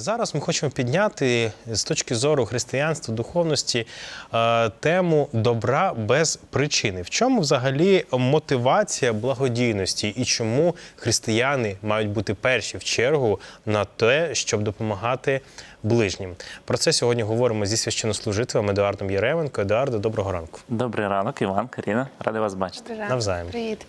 Зараз ми хочемо підняти з точки зору християнства, духовності е, тему добра без причини. В чому взагалі мотивація благодійності і чому християни мають бути перші в чергу на те, щоб допомагати ближнім? Про це сьогодні говоримо зі священнослужителем Едуардом Єременко. Едуардо, доброго ранку. Добрий ранок, Іван, Каріна. Радий вас бачити. Навзаєм. Привіт.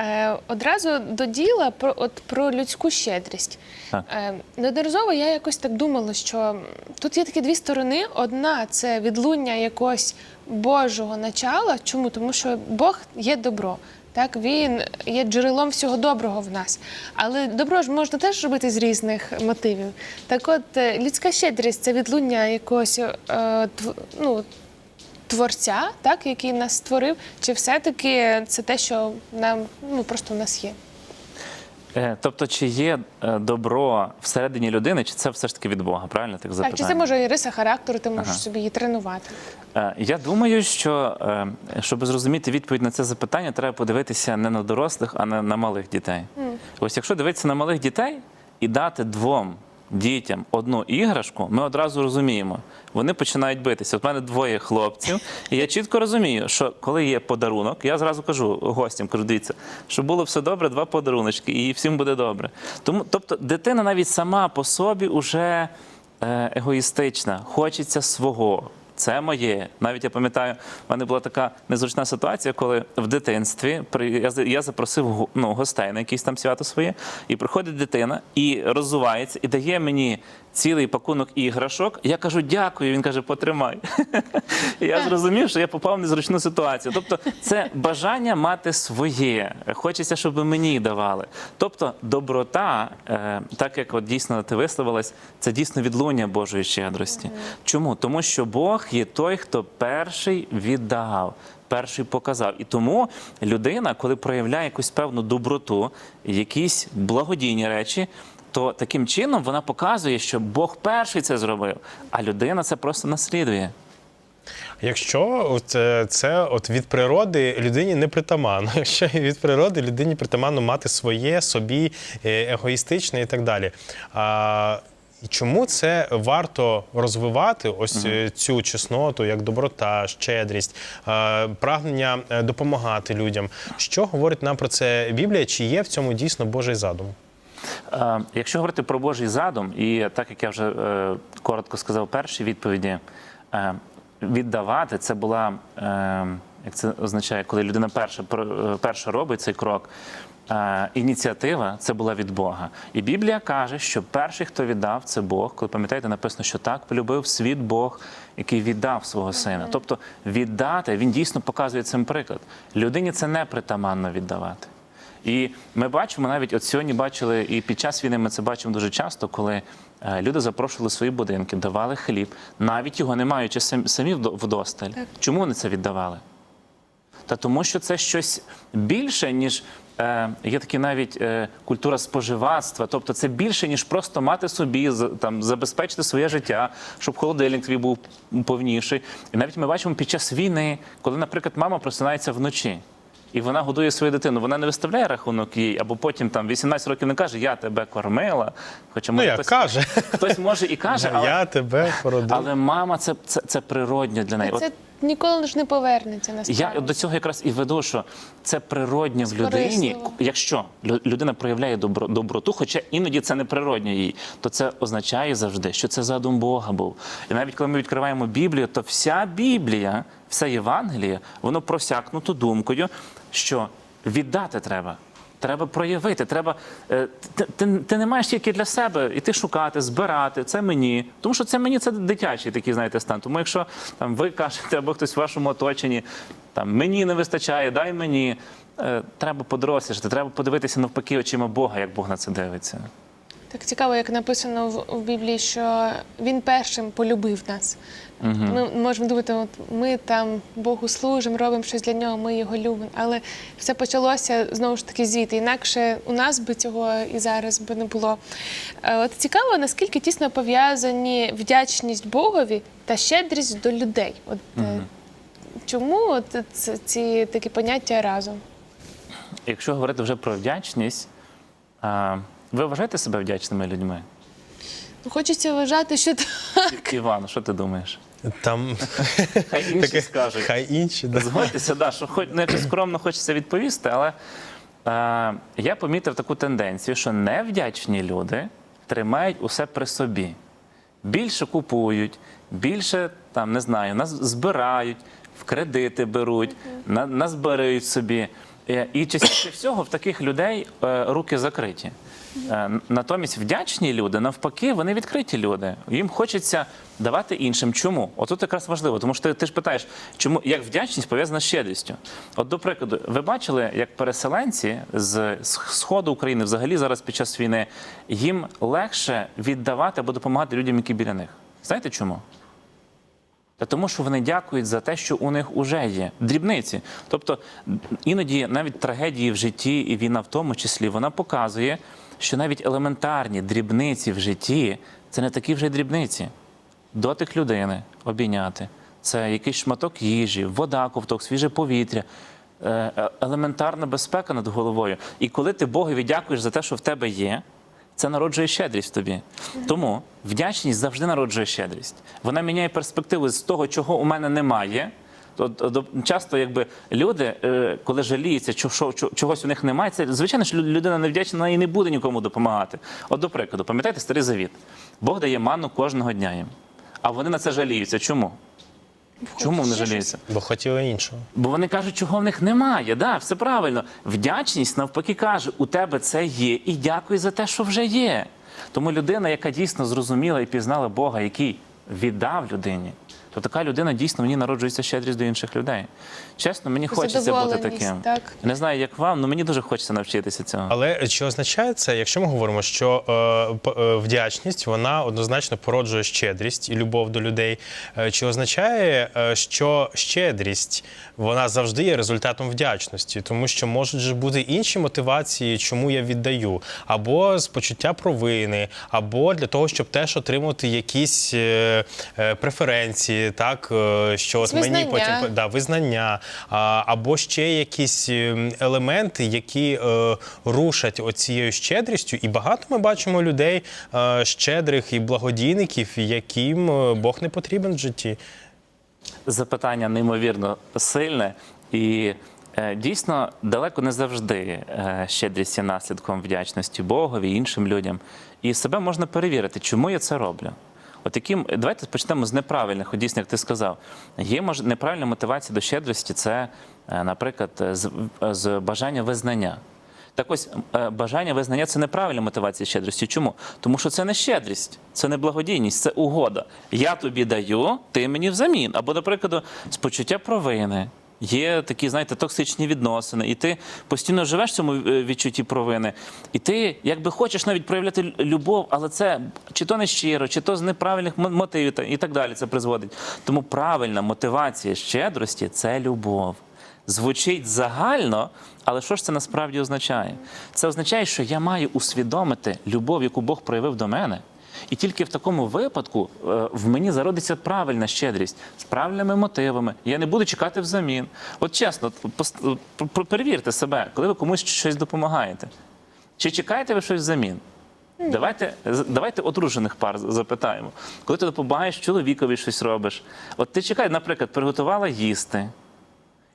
Е, одразу до діла про, от, про людську щедрість. Так. Е, неодноразово я якось так думала, що тут є такі дві сторони. Одна це відлуння якогось Божого начала. Чому? Тому що Бог є добро. Так, він є джерелом всього доброго в нас. Але добро ж можна теж робити з різних мотивів. Так от, е, людська щедрість це відлуння якогось е, ну, творця, так, який нас створив, чи все-таки це те, що нам ну просто в нас є? Е, Тобто, чи є е, добро всередині людини, чи це все ж таки від Бога? Правильно так Так, чи це може і риса характеру, ти можеш Ага. собі її тренувати? Е, Я думаю, що щоб зрозуміти відповідь на це запитання, треба подивитися не на дорослих, а на, на малих дітей. Ось якщо дивитися на малих дітей і дати двом дітям одну іграшку, ми одразу розуміємо, вони починають битися. От мене двоє хлопців, і я чітко розумію, що коли є подарунок, я зразу кажу гостям, кажу, дивіться, щоб було все добре, два подаруночки, і всім буде добре. Тому, тобто, дитина навіть сама по собі вже е, егоїстична, хочеться свого. Це моє. Навіть я пам'ятаю, в мене була така незручна ситуація, коли в дитинстві при- я, я запросив ну, гостей на якісь там свято своє, і приходить дитина і роззувається, і дає мені цілий пакунок іграшок. Я кажу, дякую. Він каже, потримай. Я зрозумів, що я попав в незручну ситуацію. Тобто, це бажання мати своє. Хочеться, щоб мені давали. Тобто, доброта, е, так як от дійсно ти висловилась, це дійсно відлуння Божої щедрості. Чому? Тому що Бог є той, хто перший віддав. Перший показав. І тому людина, коли проявляє якусь певну доброту, якісь благодійні речі, то таким чином вона показує, що Бог перший це зробив, а людина це просто наслідує. Якщо от, е, це от від природи людині не притаманно, якщо від природи людині притаманно мати своє, собі е, егоїстичне і так далі. А, і чому це варто розвивати ось е, цю чесноту, як доброта, щедрість, прагнення допомагати людям? Що говорить нам про це Біблія? Чи є в цьому дійсно Божий задум? Е, Якщо говорити про Божий задум, і так як я вже е, коротко сказав першій відповіді, е, віддавати це була, як це означає, коли людина перша, перша робить цей крок. Ініціатива це була від Бога. І Біблія каже, що перший, хто віддав, це Бог. Коли пам'ятаєте, написано, що так полюбив світ Бог, який віддав свого сина. Тобто віддати, він дійсно показує цим приклад. Людині це не притаманно віддавати. І ми бачимо навіть от сьогодні бачили, і під час війни ми це бачимо дуже часто, коли е, люди запрошували свої будинки, давали хліб, навіть його не маючи сам- самі вдо- вдосталь. Так. Чому вони це віддавали? Та тому, що це щось більше, ніж е, є такі навіть е, культура споживацтва. Тобто це більше, ніж просто мати собі, там, забезпечити своє життя, щоб холодильник твій був повніший. І навіть ми бачимо під час війни, коли, наприклад, мама просинається вночі. І вона годує свою дитину. Вона не виставляє рахунок їй, або потім там 18 років не каже, я тебе кормила. Хоча Ну, може, як хтось, каже, хтось може і каже, але, я тебе породив. але мама це, це, це природньо для неї. Це ніколи ж не повернеться я насправді. до цього якраз і веду, що це природньо в людині. Якщо лю- людина проявляє добро, доброту, хоча іноді це не природньо їй, то це означає завжди, що це задум Бога був. І навіть коли ми відкриваємо Біблію, то вся Біблія, все Євангеліє, воно просякнуто думкою, що віддати треба. Треба проявити, треба. е, Ти, ти, ти не маєш тільки для себе іти шукати, збирати. Це мені. Тому що це мені це дитячий такий, знаєте, стан. Тому якщо там ви кажете, або хтось в вашому оточенні, там мені не вистачає, дай мені. е, Треба подорослішати, треба подивитися навпаки очима Бога, як Бог на це дивиться. Так цікаво, як написано в, в Біблії, що він першим полюбив нас. Ми можемо думати, от ми там Богу служимо, робимо щось для нього, ми його любимо. Але все почалося знову ж таки звідти. Інакше у нас би цього і зараз би не було. Е, От цікаво, наскільки тісно пов'язані вдячність Богові та щедрість до людей. От е, чому от ці такі поняття разом? Якщо говорити вже про вдячність, а, ви вважаєте себе вдячними людьми? Хочеться вважати, що так. Іван, що ти думаєш? Там Хай інші таке, скажуть. хай інші. Да. Згодьтеся, да, що хоч не скромно хочеться відповісти, але е, я помітив таку тенденцію, що невдячні люди тримають усе при собі. Більше купують, більше там не знаю, нас збирають, в кредити беруть, на, назбирають собі. Е, І частіше всього в таких людей е, руки закриті. Е, Натомість вдячні люди, навпаки, вони відкриті люди. Їм хочеться давати іншим. Чому? Отут якраз важливо, тому що ти, ти ж питаєш, чому як вдячність пов'язана з щедрістю. От, до прикладу, ви бачили, як переселенці з сходу України, взагалі зараз під час війни, їм легше віддавати або допомагати людям, які біля них. Знаєте чому? Та тому, що вони дякують за те, що у них вже є дрібниці. Тобто іноді навіть трагедії в житті, і війна в тому числі, вона показує, що навіть елементарні дрібниці в житті це не такі вже дрібниці. Дотик людини обійняти, це якийсь шматок їжі, вода, ковток, свіже повітря. е, е, Елементарна безпека над головою. І коли ти Богові дякуєш за те, що в тебе є, це народжує щедрість тобі. Тому вдячність завжди народжує щедрість. Вона міняє перспективу з того, чого у мене немає. То, до- часто, якби люди, е, коли жаліються, що, що, що- чогось у них немає, це звичайно що людина невдячна і не буде нікому допомагати. От, до прикладу, пам'ятаєте старий завіт? Бог дає манну кожного дня їм. А вони на це жаліються. Чому? Чому вони жаліються? Бо хотіли іншого. Бо вони кажуть, чого в них немає. Да, все правильно. Вдячність навпаки каже, у тебе це є, і дякуй за те, що вже є. Тому людина, яка дійсно зрозуміла і пізнала Бога, який віддав людині, то така людина дійсно ній народжується щедрість до інших людей. Чесно, мені хочеться бути таким. так. Не знаю, як вам, але мені дуже хочеться навчитися цього. Але чи означає це, якщо ми говоримо, що е, е, вдячність вона однозначно породжує щедрість і любов до людей? е, Чи означає, е, що щедрість вона завжди є результатом вдячності, тому що можуть же бути інші мотивації, чому я віддаю, або з почуття провини, або для того, щоб теж отримати якісь е, е, преференції, так е, що от мені потім да, визнання, або ще якісь ем, елементи, які е, рушать оцією щедрістю. І багато ми бачимо людей е, щедрих і благодійників, яким Бог не потрібен в житті. запитання неймовірно сильне і дійсно далеко не завжди щедрість є наслідком вдячності Богові і іншим людям. І себе можна перевірити, чому я це роблю. От давайте почнемо з неправильних, от дійсно, як ти сказав. Є мож, неправильна мотивація до щедрості, це, е, наприклад, з, з бажання визнання. Так ось е, бажання визнання це неправильна мотивація щедрості. Чому? Тому що це не щедрість, це не благодійність, це угода. Я тобі даю, ти мені взамін. Або, до прикладу, з почуття провини. Є такі, знаєте, токсичні відносини, і ти постійно живеш в цьому е, відчутті провини. І ти, якби хочеш навіть проявляти любов, але це чи то не щиро, чи то з неправильних мотивів і так далі це призводить. Тому правильна мотивація щедрості це любов звучить загально, але що ж це насправді означає? Це означає, що я маю усвідомити любов, яку Бог проявив до мене. І тільки в такому випадку е, в мені зародиться правильна щедрість з правильними мотивами. Я не буду чекати взамін. От чесно, перевірте себе, коли ви комусь щось допомагаєте. Чи чекаєте ви щось взамін? Давайте, давайте одружених пар запитаємо. Коли ти допомагаєш чоловікові щось робиш, от ти чекай, наприклад, приготувала їсти.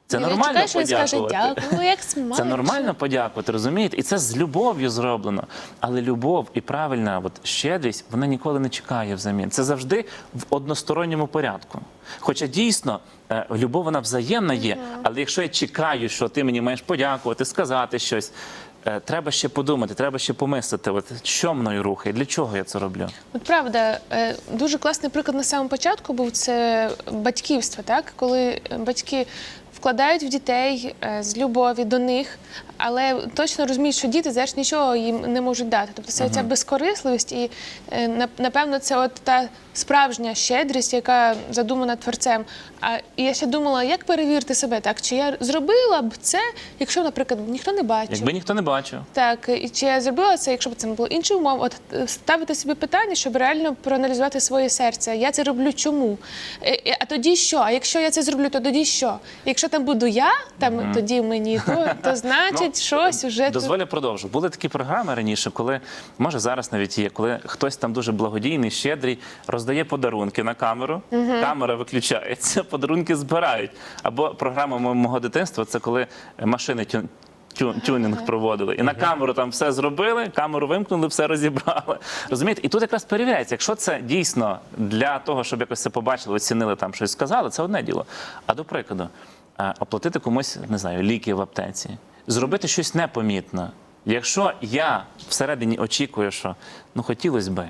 Це нормально він скаже подякувати. дякую, як смачно. Це нормально подякувати, розумієте? І це з любов'ю зроблено. Але любов і правильна от, щедрість, вона ніколи не чекає взамін. Це завжди в односторонньому порядку. Хоча дійсно е, любов вона взаємна є, але якщо я чекаю, що ти мені маєш подякувати, сказати щось, е, треба ще подумати, треба ще помислити, от, що мною рухає, для чого я це роблю. От правда, е, дуже класний приклад на самому початку був це батьківство, так? Коли батьки вкладають в дітей е, з любові до них, але точно розуміють, що діти знаєш, нічого їм не можуть дати. Тобто це ця безкорисливість, і е, напевно, це от та справжня щедрість, яка задумана творцем. А і я ще думала, як перевірити себе так, чи я зробила б це, якщо, наприклад, ніхто не бачив. Якби ніхто не бачив. Так, і чи я зробила це, якщо б це не було інші умов, от е, ставити собі питання, щоб реально проаналізувати своє серце. Я це роблю чому? А тоді що? А якщо я це зроблю, то тоді що? Якщо там буду я, там тоді мені, то, то значить щось уже тут. Продовжу. Були такі програми раніше, коли може зараз навіть є, коли хтось там дуже благодійний, щедрий, роздає подарунки на камеру, камера виключається, подарунки збирають. Або програма мого дитинства це коли машини тю. тю- Тюнінг проводили і на камеру там все зробили, камеру вимкнули, все розібрали. Розумієте, і тут якраз перевіряється, якщо це дійсно для того, щоб якось це побачили, оцінили там щось сказали, це одне діло. А до прикладу, оплатити комусь не знаю, ліки в аптеці, зробити щось непомітне. Якщо я всередині очікую, що ну хотілося би.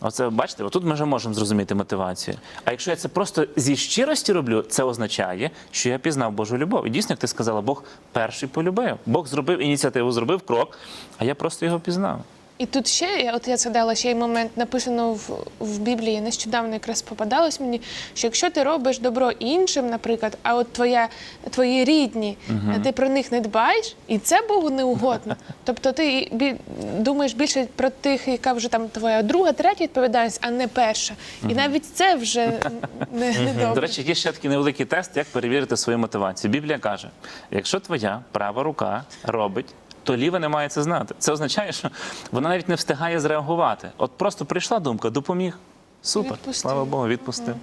Оце бачите, отут ми вже можемо зрозуміти мотивацію. А якщо я це просто зі щирості роблю, це означає, що я пізнав Божу любов. І дійсно, як ти сказала, Бог перший полюбив. Бог зробив ініціативу, зробив крок, а я просто його пізнав. І тут ще, я- от я згадала ще й момент, написано в, в Біблії, нещодавно якраз попадалось мені, що якщо ти робиш добро іншим, наприклад, а от твоя, твої рідні, а ти про них не дбаєш, і це Богу не угодно. Тобто ти бі, думаєш більше про тих, яка вже там твоя друга, третя відповідальність, а не перша. І навіть це вже не, не добре. До речі, є ще такий невеликий тест, як перевірити свою мотивацію. Біблія каже: якщо твоя права рука робить, то ліва не має це знати. Це означає, що вона навіть не встигає зреагувати. От просто прийшла думка, допоміг. Супер, Відпустив. слава Богу, відпустив.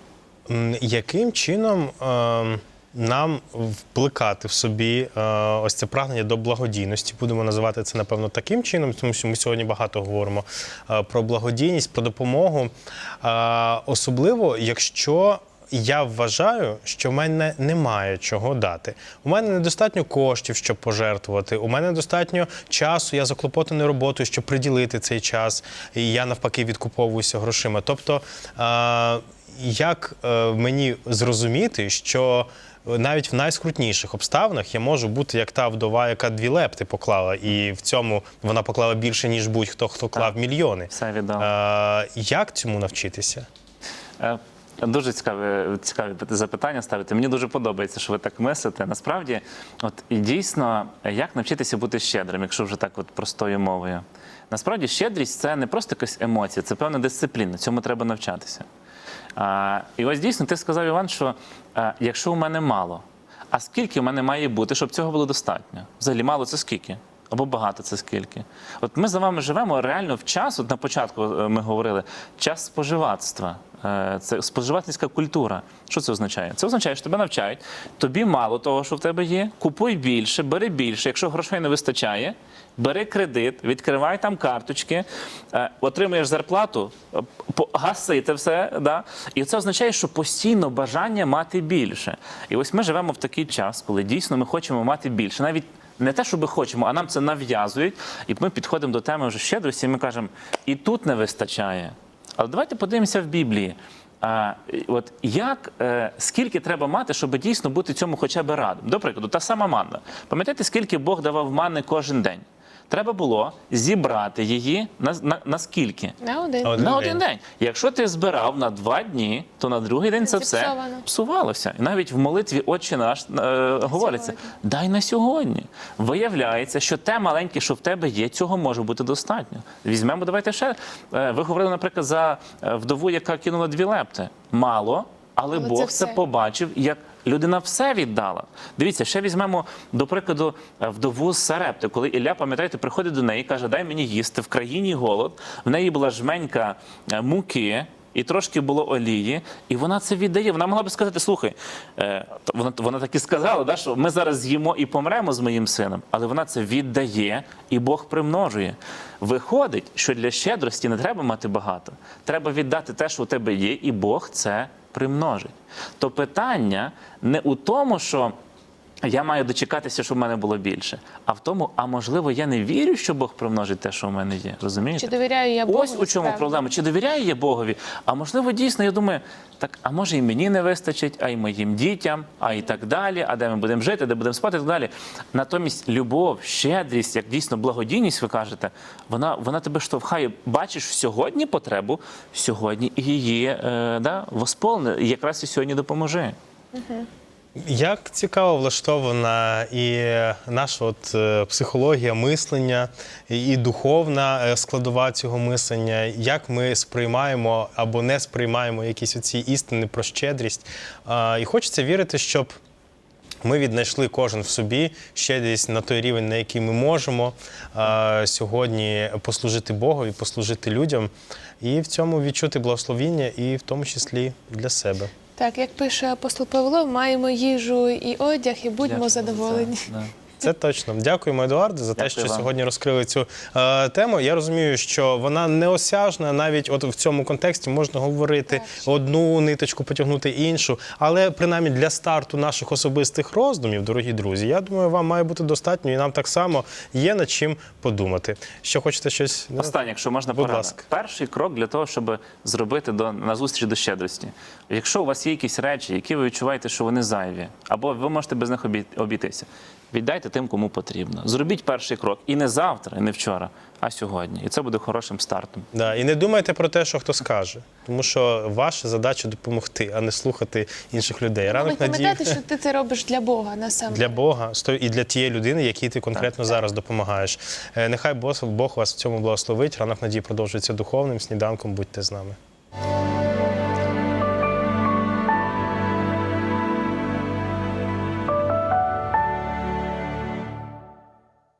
Яким чином е, нам вплекати в собі е, ось це прагнення до благодійності? Будемо називати це напевно таким чином, тому що ми сьогодні багато говоримо е, про благодійність, про допомогу. Е, особливо, якщо я вважаю, що в мене немає чого дати. У мене недостатньо коштів, щоб пожертвувати. У мене недостатньо часу. Я заклопотаний роботою, щоб приділити цей час. І я навпаки відкуповуюся грошима. Тобто, е, як е, мені зрозуміти, що навіть в найскрутніших обставинах я можу бути як та вдова, яка дві лепти поклала, і в цьому вона поклала більше, ніж будь-хто, хто клав мільйони. Все віддав. Е, як цьому навчитися? Дуже цікаве, цікаві запитання ставите. Мені дуже подобається, що ви так мислите. Насправді, от і дійсно, як навчитися бути щедрим, якщо вже так от простою мовою. Насправді, щедрість це не просто якась емоція, це певна дисципліна. Цьому треба навчатися. А, і ось дійсно ти сказав, Іван, що а, якщо у мене мало, а скільки в мене має бути, щоб цього було достатньо? Взагалі, мало це скільки? Або багато це скільки? От ми за вами живемо реально в час, от на початку е, ми говорили, час споживацтва. Е, Це споживательська культура. Що це означає? Це означає, що тебе навчають. Тобі мало того, що в тебе є. Купуй більше, бери більше. Якщо грошей не вистачає, бери кредит, відкривай там карточки, е, отримуєш зарплату, гаси це все. Да? І це означає, що постійно бажання мати більше. І ось ми живемо в такий час, коли дійсно ми хочемо мати більше. Навіть не те, що ми хочемо, а нам це нав'язують. І ми підходимо до теми вже щедрості, і ми кажемо, і тут не вистачає. Але давайте подивимося в Біблії. А, от як, е, скільки треба мати, щоб дійсно бути цьому хоча б радим? До прикладу, та сама манна. Пам'ятаєте, скільки Бог давав манни кожен день? Треба було зібрати її на, на, на скільки? На один. Один на один день. Якщо ти збирав на два дні, то на другий день це все псувалося. І навіть в молитві Отче наш е, говориться: сьогодні. дай на сьогодні. Виявляється, що те маленьке, що в тебе є, цього може бути достатньо. Візьмемо, давайте ще. е, Ви говорили, наприклад, за е, вдову, яка кинула дві лепти. Мало, але, Але Бог це це побачив, як людина все віддала. Дивіться, ще візьмемо, до прикладу, е, вдову Сарепти, коли Ілля, пам'ятаєте, приходить до неї і каже, дай мені їсти, в країні голод. В неї була жменька е, муки. І трошки було олії, і вона це віддає. Вона могла би сказати: слухай, е, вона, вона так і сказала, да, що ми зараз з'їмо і помремо з моїм сином, але вона це віддає, і Бог примножує. Виходить, що для щедрості не треба мати багато. Треба віддати те, що у тебе є, і Бог це примножить. То питання не у тому, що я маю дочекатися, щоб в мене було більше. А в тому, а можливо, я не вірю, що Бог примножить те, що в мене є. Розумієте? Чи довіряю я Богу? Ось у чому справді? проблема. Чи довіряю я Богові? А можливо, дійсно, я думаю, так, а може і мені не вистачить, а й моїм дітям, а і так далі, а де ми будемо жити, де будемо спати, і так далі. Натомість любов, щедрість, як дійсно благодійність, ви кажете, вона, вона тебе штовхає. Бачиш сьогодні потребу, сьогодні і її е, да, восполни, і якраз і сьогодні допоможи. Як цікаво влаштована і наша от е, психологія мислення, і і духовна е, складова цього мислення, як ми сприймаємо або не сприймаємо якісь оці істини про щедрість. І хочеться вірити, щоб ми віднайшли кожен в собі щедрість на той рівень, на який ми можемо сьогодні послужити Богові, послужити людям, і в цьому відчути благословіння, і в тому числі для себе. Так, як пише апостол Павло, маємо їжу і одяг, і будьмо Дякую за це. задоволені. Да. Це точно. Дякуємо, Едуарде, за те, Дякую що вам. сьогодні розкрили цю е, тему. Я розумію, що вона неосяжна, навіть от в цьому контексті можна говорити одну ниточку, потягнути іншу. Але принаймні для старту наших особистих роздумів, дорогі друзі, я думаю, вам має бути достатньо, і нам так само є над чим подумати. Що хочете щось не? Останнє, якщо можна Будь порада. ласка. Перший крок для того, щоб зробити до назустріч до щедрості. Якщо у вас є якісь речі, які ви відчуваєте, що вони зайві, або ви можете без них обій- обійтися, віддайте тим, кому потрібно. Зробіть перший крок і не завтра, і не вчора, а сьогодні. І це буде хорошим стартом. Да. І не думайте про те, що хто скаже, тому що ваша задача допомогти, а не слухати інших людей. Ви Ранок надії пам'ятайте, що ти це робиш для Бога насамперед. для Бога сто- і для тієї людини, якій ти конкретно зараз допомагаєш. Е, Нехай Бог, Бог вас в цьому благословить. Ранок надії продовжується духовним сніданком. Будьте з нами.